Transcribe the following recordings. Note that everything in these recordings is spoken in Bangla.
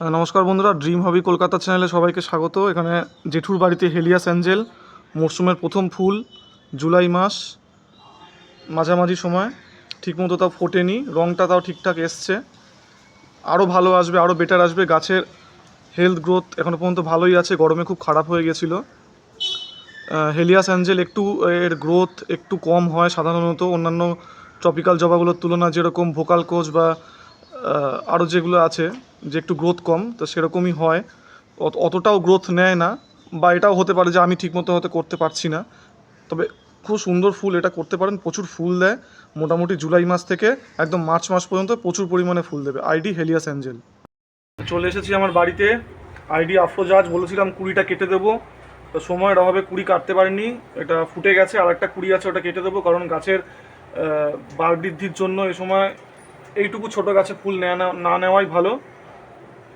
নমস্কার বন্ধুরা ড্রিম হবি কলকাতা চ্যানেলে সবাইকে স্বাগত। এখানে জেঠুর বাড়িতে হেলিয়াস অ্যাঞ্জেল, মরশুমের প্রথম ফুল, জুলাই মাস, মাঝামাঝি সময়, ঠিকমতো তাও ফোটেনি রঙটা তাও ঠিকঠাক এসছে। আরও ভালো আসবে আরও বেটার আসবে, গাছের হেলথ গ্রোথ এখনও পর্যন্ত ভালোই আছে, গরমে খুব খারাপ হয়ে গেছিল। হেলিয়াস অ্যাঞ্জেল একটু, এর গ্রোথ একটু কম হয় সাধারণত, অন্যান্য ট্রপিক্যাল জবাগুলোর তুলনায় যেরকম ভোকাল কোচ বা আরও যেগুলো আছে যে একটু গ্রোথ কম তো সেরকমই হয়। অত- অতটাও গ্রোথ নেয় না বা এটাও হতে পারে যে আমি ঠিকমতো হয়তো করতে পারছি না। তবে খুব সুন্দর ফুল এটা করতে পারেন প্রচুর ফুল দেয়। মোটামুটি জুলাই মাস থেকে একদম মার্চ মাস পর্যন্ত প্রচুর পরিমাণে ফুল দেবে। ID Helios Angel. চলে এসেছি আমার বাড়িতে। আইডি আফরোজাজ বলেছিলাম কুড়িটা কেটে দেবো। তো সময়ের অভাবে কুড়ি কাটতে পারিনি এটা ফুটে গেছে আর একটা কুড়ি আছে ওটা কেটে দেবো। কারণ গাছের আহ, বার বৃদ্ধির জন্য এ সময় এইটুকু ছোট গাছে ফুল না নেওয়াই ভালো।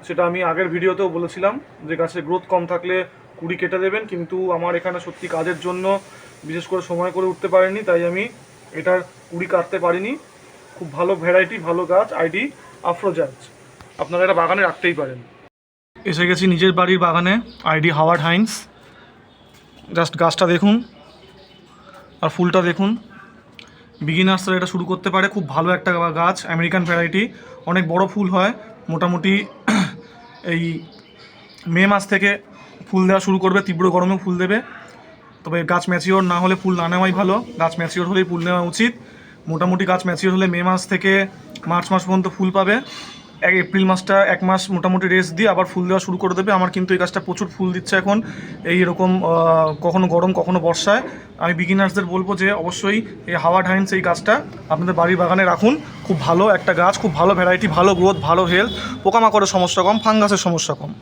সেটা আমি আগের ভিডিওতেও বলেছিলাম যে গাছের গ্রোথ কম থাকলে কুড়ি কেটে দেবেন, কিন্তু আমার এখানে সত্যি কাজের জন্য বিশেষ করে সময় করে উঠতে পারিনি তাই আমি এটার কুড়ি কাটতে পারিনি। খুব ভালো ভ্যারাইটি ভালো গাছ আইডি আফরোজাজ আপনারা এটা বাগানে রাখতেই পারেন। এসে গেছি নিজের বাড়ির বাগানে আইডি হাওয়ার্ড হাইন্স জাস্ট গাছটা দেখুন, আর ফুলটা দেখুন। বিগিনার্সরা এটা শুরু করতে পারে। খুব ভালো একটা গাছ আমেরিকান ভ্যারাইটি অনেক বড় ফুল হয়। মোটামুটি এই মে মাস থেকে ফুল দেওয়া শুরু করবে। তীব্র গরমে ফুল দেবে। তবে গাছ ম্যাচিওর না হলে ফুল না নেওয়াই ভালো। গাছ ম্যাচিওর হলেই ফুল নেওয়া উচিত। মোটামুটি গাছ ম্যাচিওর হলে মে মাস থেকে মার্চ মাস পর্যন্ত ফুল পাবে। এক এপ্রিল মাসটা এক মাস মোটামুটি রেস্ট দিয়ে আবার ফুল দেওয়া শুরু করে দেবে। আমার কিন্তু এই গাছটা প্রচুর ফুল দিচ্ছে এখন। এই এরকম কখনো গরম, কখনো বর্ষায়। আমি বিগিনার্সদের বলব যে অবশ্যই এই হাওয়া হাইন্স এই গাছটা আপনাদের বাড়ির বাগানে রাখুন। খুব ভালো একটা গাছ, খুব ভালো ভ্যারাইটি ভালো গ্রোথ ভালো হেলথ পোকামাকড়ের সমস্যা কম ফাঙ্গাসের সমস্যা কম।